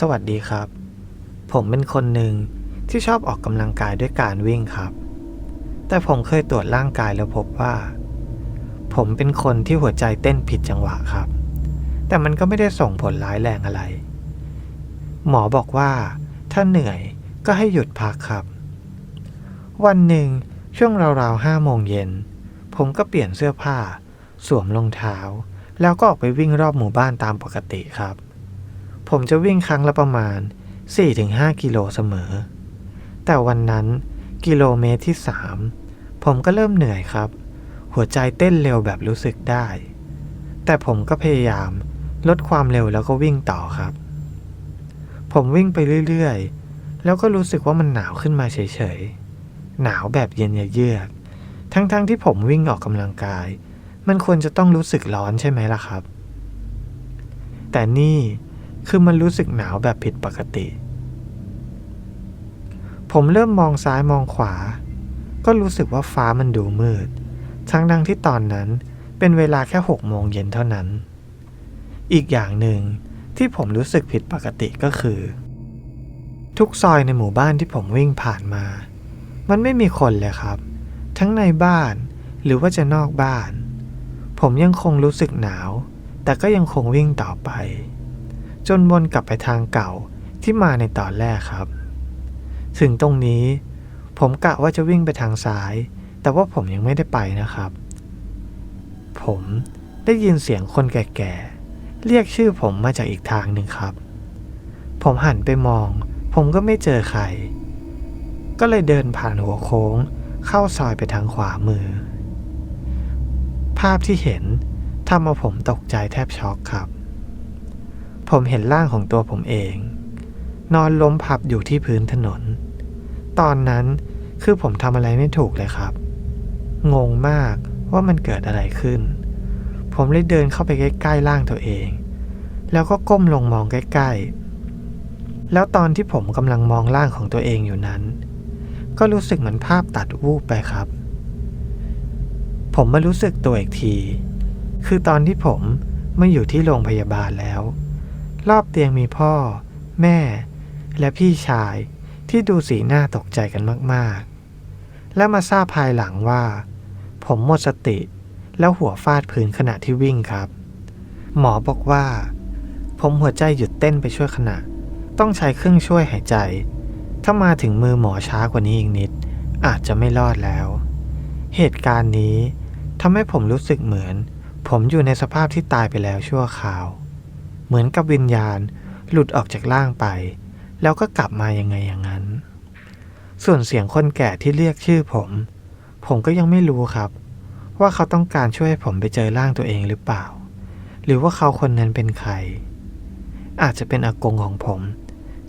สวัสดีครับ ผมเป็นคนหนึ่งที่ชอบออกกำลังกายด้วยการวิ่งครับ แต่ผมเคยตรวจร่างกายแล้วพบว่า ผมเป็นคนที่หัวใจเต้นผิดจังหวะครับ แต่มันก็ไม่ได้ส่งผลร้ายแรงอะไร หมอบอกว่าถ้าเหนื่อยก็ให้หยุดพักครับ วันหนึ่งช่วงราวๆห้าโมงเย็น ผมก็เปลี่ยนเสื้อผ้า สวมรองเท้า แล้วก็ออกไปวิ่งรอบหมู่บ้านตามปกติครับ ผมจะวิ่งครั้งละประมาณ 4-5 กิโลเสมอ แต่วันนั้นกิโลเมตรที่ 3 ผมก็เริ่มเหนื่อยครับ หัวใจเต้นเร็วแบบรู้สึกได้ แต่ผมก็พยายามลดความเร็วแล้วก็วิ่งต่อครับ ผมวิ่งไปเรื่อยๆ แล้วก็รู้สึกว่ามันหนาวขึ้นมาเฉยๆ หนาวแบบเย็นเยือกทั้งๆที่ผมวิ่งออกกำลังกาย มันควรจะต้องรู้สึกร้อนใช่ไหมล่ะครับ แต่นี่ คือมันรู้สึกหนาวแบบผิดปกติ ผมเริ่มมองซ้ายมองขวา ก็รู้สึกว่าฟ้ามันดูมืด ทั้งดังที่ตอนนั้นเป็นเวลาแค่หกโมงเย็นเท่านั้น อีกอย่างหนึ่งที่ผมรู้สึกผิดปกติก็คือ ทุกซอยในหมู่บ้านที่ผมวิ่งผ่านมา มันไม่มีคนเลยครับ ทั้งในบ้านหรือว่าจะนอกบ้าน ผมยังคงรู้สึกหนาว แต่ก็ยังคงวิ่งต่อไป จนวนกลับไปทางเก่าที่มาในตอนแรกครับ ถึงตรงนี้ ผมกะว่าจะวิ่งไปทางซ้าย แต่ว่าผมยังไม่ได้ไปนะครับ ผมได้ยินเสียงคนแก่ๆ เรียกชื่อผมมาจากอีกทางหนึ่งครับ ผมหันไปมอง ผมก็ไม่เจอใคร ก็เลยเดินผ่านหัวโค้ง เข้าซอยไปทางขวามือ ภาพที่เห็นทำเอาผมตกใจแทบช็อกครับ ผมเห็นร่างของตัวผมเอง นอนล้มพับอยู่ที่พื้นถนน ตอนนั้นคือผมทำอะไรไม่ถูกเลยครับ งงมากว่ามันเกิดอะไรขึ้น ผมเลยเดินเข้าไปใกล้ๆร่างตัวเอง แล้วก็ก้มลงมองใกล้ๆ แล้วตอนที่ผมกำลังมองร่างของตัวเองอยู่นั้น ก็รู้สึกเหมือนภาพตัดวูบไปครับ ผมมารู้สึกตัวอีกที คือตอนที่ผมมาอยู่ที่โรงพยาบาลแล้ว รอบเตียงมีพ่อ แม่ และพี่ชายที่ดูสีหน้าตกใจกันมากๆ และมาทราบภายหลังว่า ผมหมดสติแล้วหัวฟาดพื้นขณะที่วิ่งครับ หมอบอกว่า ผมหัวใจหยุดเต้นไปช่วยขณะ ต้องใช้เครื่องช่วยหายใจ ถ้ามาถึงมือหมอช้ากว่านี้อีกนิด อาจจะไม่รอดแล้ว เหตุการณ์นี้ทำให้ผมรู้สึกเหมือน ผมอยู่ในสภาพที่ตายไปแล้วชั่วคราว เหมือนกับวิญญาณหลุดออกจากร่างไป แล้วก็กลับมายังไงอย่างนั้น ส่วนเสียงคนแก่ที่เรียกชื่อผม ผมก็ยังไม่รู้ครับ ว่าเขาต้องการช่วยให้ผมไปเจอร่างตัวเองหรือเปล่า หรือว่าเขาคนนั้นเป็นใคร อาจจะเป็นอากงของผม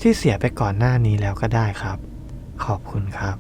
ที่เสียไปก่อนหน้านี้แล้วก็ได้ครับ ขอบคุณครับ